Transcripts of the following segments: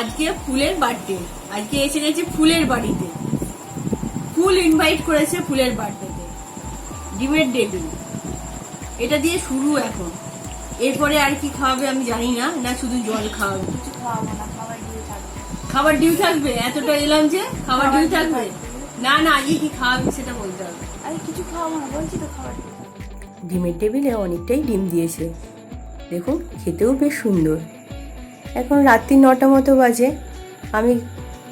আজকে ফুলের বার্থডে। আজকে এসে গেছে ফুলের বাড়িতে। ফুল ইনভাইট করেছে ফুলের বার্থডেতে। ডিমের ডেবিল এটা দিয়ে শুরু এখন। এরপরে আর কি খাওয়াবে আমি জানি না। না শুধু জল খাওয়াবে। কিছু খাওয়াবো না খাবার দিয়ে থাকবে। খাবার ডিউ থাকবে? এতটা এলাম যে খাবার ডিউ থাকবে? না না আজকে কি খাওয়াবে সেটা বলতে হবে। আরে কিছু খাওয়াবো না বলছি তো খাবার ডিমের টেবিলে অনেকটাই ডিম দিয়েছে। দেখুন খেতেও বেশ সুন্দর। এখন রাত্রি নটা মতো বাজে। আমি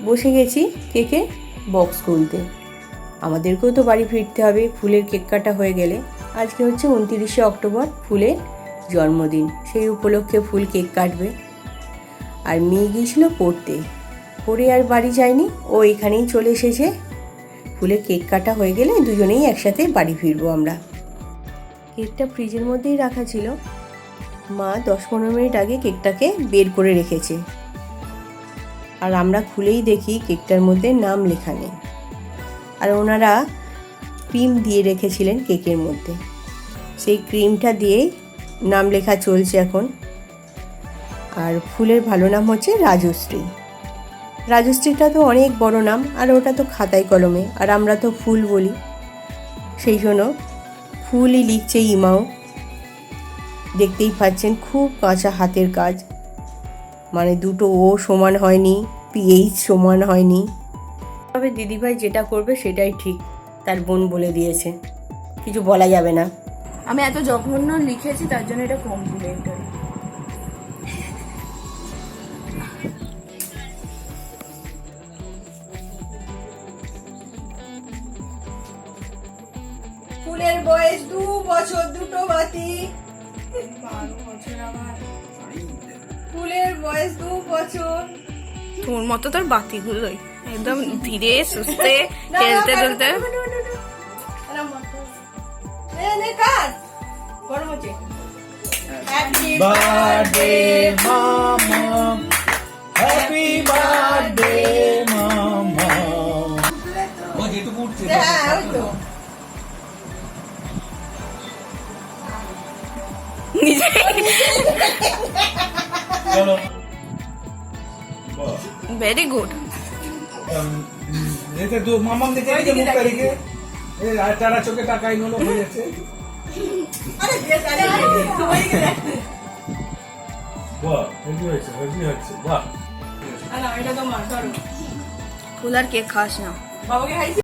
বসে গেছি কেকে বক্স খুলতে। আমাদেরকেও তো বাড়ি ফিরতে হবে, ফুলের কেক কাটা হয়ে গেলে। আজকে হচ্ছে উনতিরিশে অক্টোবর, ফুলের জন্মদিন। সেই উপলক্ষে ফুল কেক কাটবে। আর মেয়ে গিয়েছিল পড়তে। পড়ে আর বাড়ি যায়নি, ও এখানেই চলে এসেছে। ফুলের কেক কাটা হয়ে গেলে দুজনেই একসাথে বাড়ি ফিরবো আমরা। কেকটা ফ্রিজের মধ্যেই রাখা ছিল। মা দশ পনেরো মিনিট আগে কেকটাকে বের করে রেখেছে। আর আমরা খুলেই দেখি কেকটার মধ্যে নাম লেখা নেই। আর ওনারা ক্রিম দিয়ে রেখেছিলেন কেকের মধ্যে। সেই ক্রিমটা দিয়েই নাম লেখা চলছে এখন। আর ফুলের ভালো নাম হচ্ছে রাজশ্রী। রাজশ্রীটা তো অনেক বড় নাম, আর ওটা তো খাতায় কলমে। আর আমরা তো ফুল বলি। সেই জন্য ফুলই লিখছে ইমাও। দেখতেই পাচ্ছেন খুব কাঁচা হাতের কাজ। মানে দুটো ও সমান হয়নি পিএইচ সমান হয়নি। তবে দিদিভাই যেটা করবে সেটাই ঠিক তার বোন বলে দিয়েছে। কিছু বলা যাবে না। আমি এত জঘন্য লিখেছি তার জন্য এটা কমপ্লিমেন্টারি ফুলের বয়স দু বছর দুটো বাতি। বারো বছর আমার ফুলের বয়স দু বছর। তোর মতো তোর বাতিগুলোই একদম ধীরে সুস্থে খেলতে দুলতে birthday, mama. Happy birthday, চলো। ভেরি গুড যেতে তো মামাম দেখে রেখে মুখ তারিখে তারা চোখে হয়ে যাচ্ছে। বাহ হেভি হয়েছে হেভি হচ্ছে বাহ। এটা তো মার ফুল আর কেক খাস না। বাবাকে খাইছি।